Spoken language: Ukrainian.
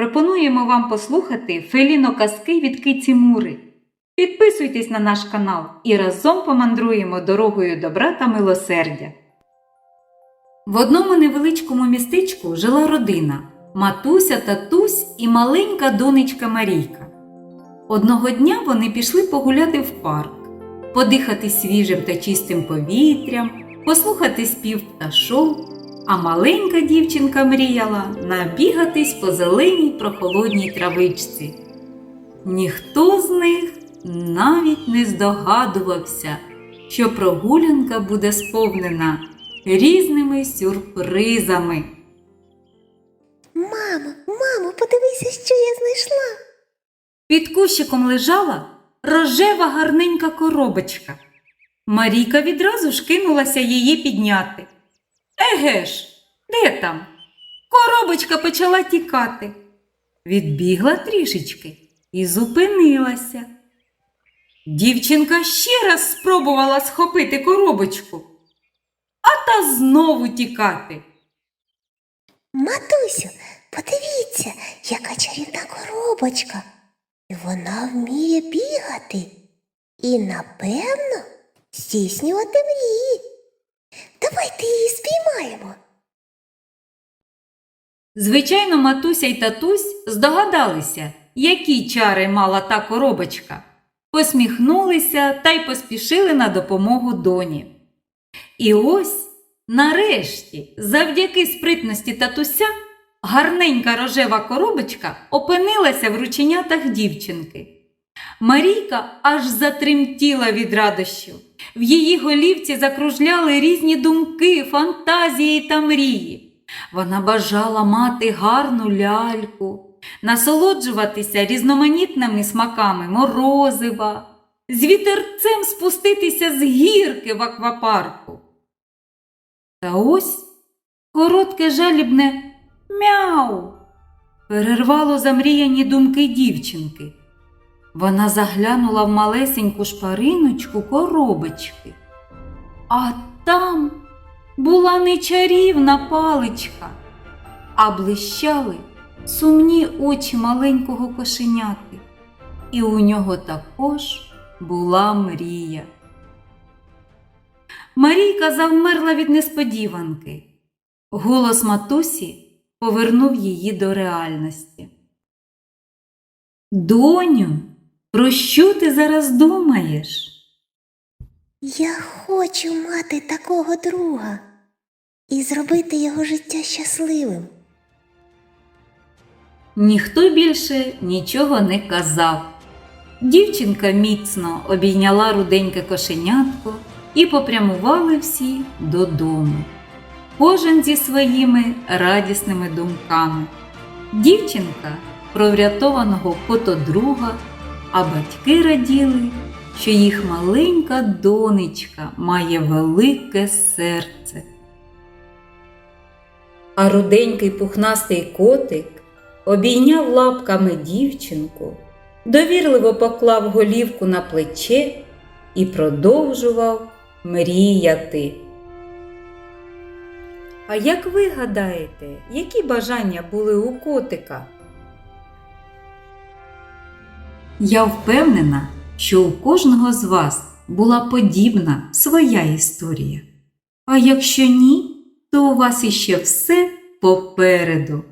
пропонуємо вам послухати Феліно казки від Киці Мури. Підписуйтесь на наш канал і разом помандруємо дорогою добра та милосердя. В одному невеличкому містечку жила родина матуся, татусь і маленька донечка Марійка. Одного дня вони пішли погуляти в парк, подихати свіжим та чистим повітрям, послухати спів пташок, а маленька дівчинка мріяла набігатись по зеленій прохолодній травичці. Ніхто з них навіть не здогадувався, що прогулянка буде сповнена різними сюрпризами. Мамо, мамо, подивися, що я знайшла. Під кущиком лежала рожева гарненька коробочка. Марійка відразу ж кинулася її підняти. Еге ж, де там? Коробочка почала тікати. Відбігла трішечки і зупинилася. Дівчинка ще раз спробувала схопити коробочку, а та знову тікати. Матусю, подивіться, яка чарівна коробочка. І Вона вміє бігати і, напевно, здійснювати мрії. Давайте її спіймаємо. Звичайно, матуся й татусь здогадалися, які чари мала та коробочка, посміхнулися та й поспішили на допомогу доні. І ось, нарешті, завдяки спритності татуся, гарненька рожева коробочка опинилася в рученятах дівчинки. Марійка аж затремтіла від радощів. В її голівці закружляли різні думки, фантазії та мрії. Вона бажала мати гарну ляльку, насолоджуватися різноманітними смаками морозива, з вітерцем спуститися з гірки в аквапарку. Та ось коротке жалібне мяу перервало замріяні думки дівчинки. Вона заглянула в малесеньку шпариночку коробочки, а там була не чарівна паличка, а блищали сумні очі маленького кошеняти, і у нього також була мрія. Марійка завмерла від несподіванки. Голос матусі повернув її до реальності. Доню, про що ти зараз думаєш? Я хочу мати такого друга і зробити його життя щасливим. Ніхто більше нічого не казав. Дівчинка міцно обійняла руденьке кошенятко і попрямували всі додому. Кожен зі своїми радісними думками. Дівчинка про врятованого фотодруга, а батьки раділи, що їх маленька донечка має велике серце. А руденький пухнастий котик обійняв лапками дівчинку, довірливо поклав голівку на плече і продовжував мріяти. А як ви гадаєте, які бажання були у котика? Я впевнена, що у кожного з вас була подібна своя історія. А якщо ні, то у вас іще все попереду.